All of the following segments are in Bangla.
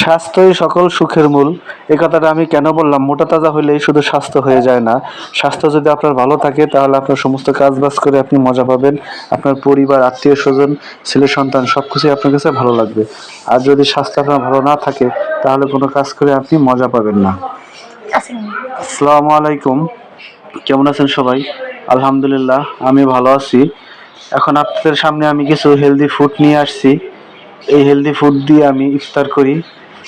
স্বাস্থ্যই সকল সুখের মূল। এই কথাটা আমি কেন বললাম? মোটা তাজা হলেই শুধু স্বাস্থ্য হয়ে যায় না। স্বাস্থ্য যদি আপনার ভালো থাকে, তাহলে আপনার সমস্ত কাজ বাজ করে আপনি মজা পাবেন। আপনার পরিবার, আত্মীয় স্বজন, ছেলে, সন্তান সব কিছুই আপনার কাছে ভালো লাগবে। আর যদি স্বাস্থ্য আপনার ভালো না থাকে, তাহলে কোনো কাজ করে আপনি মজা পাবেন না। আসসালামু আলাইকুম। কেমন আছেন সবাই? আলহামদুলিল্লাহ, আমি ভালো আছি। এখন আপনাদের সামনে আমি কিছু হেলদি ফুড নিয়ে আসছি। এই হেলদি ফুড দিয়ে আমি ইফতার করি।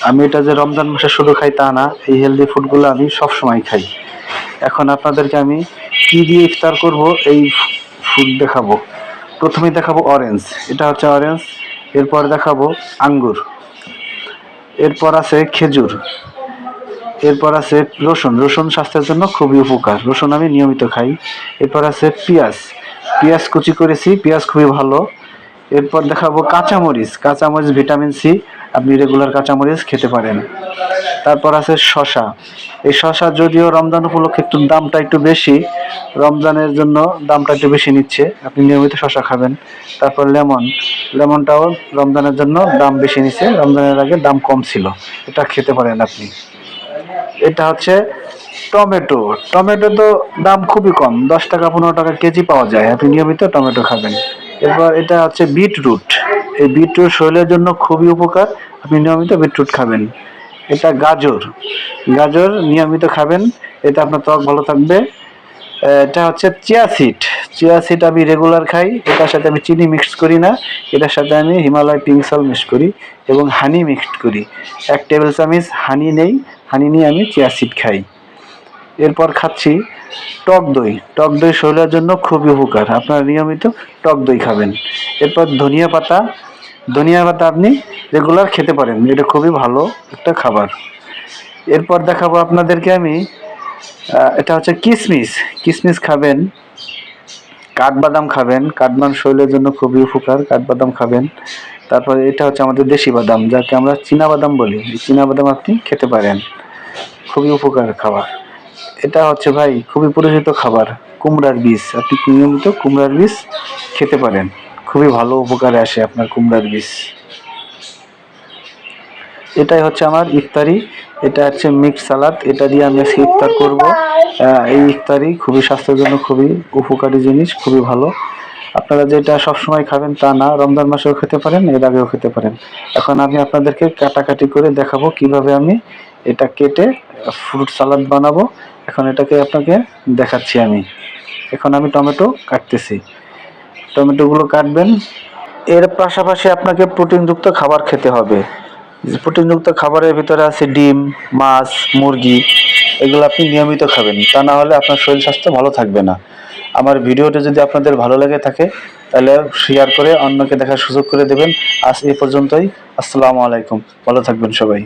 আমি এটা যে রমজান মাসে শুধু খাই তা না, এই হেলদি ফুডগুলো আমি সব সময় খাই। এখন আপনাদেরকে আমি কি দিয়ে ইফতার করব, এই ফুড দেখাবো। প্রথমেই দেখাবো অরেঞ্জ এটা হচ্ছে অরেঞ্জ এরপর দেখাবো আঙ্গুর, এরপর আছে খেজুর, এরপর আছে রসুন। রসুন স্বাস্থ্যের জন্য খুবই উপকার। রসুন আমি নিয়মিত খাই। এরপর আছে পেঁয়াজ পেঁয়াজ কুচি করেছি, পেঁয়াজ খুবই ভালো। এরপর দেখাবো কাঁচামরিচ কাঁচামরিচ, ভিটামিন সি আপনি রেগুলার কাঁচামরিচ খেতে পারেন। তারপর আছে শশা এই শশা যদিও রমজান উপলক্ষে একটু দামটা একটু বেশি, রমজানের জন্য দামটা একটু বেশি নিচ্ছে। আপনি নিয়মিত শশা খাবেন। তারপর লেমন। লেমনটাও রমজানের জন্য দাম বেশি নিচ্ছে। রমজানের আগে দাম কম ছিল। এটা খেতে পারেন আপনি। এটা হচ্ছে টমেটো। টমেটো তো দাম খুবই কম। দশ টাকা, পনেরো টাকা কেজি পাওয়া যায়। আপনি নিয়মিত টমেটো খাবেন। এরপর এটা হচ্ছে বিটরুট। এই বিটরুট শরীরের জন্য খুবই উপকার। আপনি নিয়মিত বিটরুট খাবেন। এটা গাজর। গাজর নিয়মিত খাবেন। এটা আপনার ত্বক ভালো থাকবে। এটা হচ্ছে চিয়া সিড। চিয়া সিড আমি রেগুলার খাই। এটার সাথে আমি চিনি মিক্স করি না। এটার সাথে আমি হিমালয় পিঙ্ক সল মিক্স করি এবং হানি মিক্সড করি। এক টেবিল চামচ হানি নেই। হানি নিয়ে আমি চিয়া সিড খাই। এরপর খাচ্ছি টক দই। টক দই শরীরের জন্য খুবই উপকার। আপনারা নিয়মিত টক দই খাবেন। এরপর ধনিয়া পাতা। ধনিয়া পাতা আপনি রেগুলার খেতে পারেন। এটা খুবই ভালো একটা খাবার। এরপর দেখাবো আপনাদেরকে আমি এটা হচ্ছে কিশমিশ কিশমিশ খাবেন, কাঠবাদাম খাবেন। কাঠবাদাম শরীরের জন্য খুবই উপকার, কাঠবাদাম খাবেন। তারপরে এটা হচ্ছে আমাদের দেশি বাদাম, যাকে আমরা চীনা বাদাম বলি। চীনা বাদাম আপনি খেতে পারেন। খুবই উপকার খাবার। এটা হচ্ছে ভাই খুবই পরিচিত খাবার, কুমড়ার বীজ। আপনি নিয়মিত কুমড়ার বীজ খেতে পারেন। খুবই ভালো উপকারে আসে আপনার কুমড়ার বীজ। এটাই হচ্ছে আমার ইফতারি। এটা হচ্ছে মিক্স সালাদ। এটা দিয়ে আমি আজকে ইফতার করব। এই ইফতারি খুবই স্বাস্থ্যের জন্য খুবই উপকারী জিনিস, খুবই ভালো। আপনারা যেটা সবসময় খাবেন তা না, রমজান মাসেও খেতে পারেন, এর আগেও খেতে পারেন। এখন আমি আপনাদেরকে কাটাকাটি করে দেখাবো কীভাবে আমি এটা কেটে ফ্রুট সালাদ বানাবো। এখন এটাকে আপনাকে দেখাচ্ছি আমি। এখন আমি টমেটো কাটতেছি। টমেটোগুলো কাটবেন। এর পাশাপাশি আপনাকে প্রোটিনযুক্ত খাবার খেতে হবে। প্রোটিনযুক্ত খাবারের ভিতরে আছে ডিম, মাছ, মুরগি, এগুলো আপনি নিয়মিত খাবেন। তা না হলে আপনার শরীর স্বাস্থ্য ভালো থাকবে না। আমার ভিডিওটা যদি আপনাদের ভালো লেগে থাকে, তাহলে শেয়ার করে অন্যকে দেখার সুযোগ করে দেবেন। আজ এই পর্যন্তই। আসসালামু আলাইকুম। ভালো থাকবেন সবাই।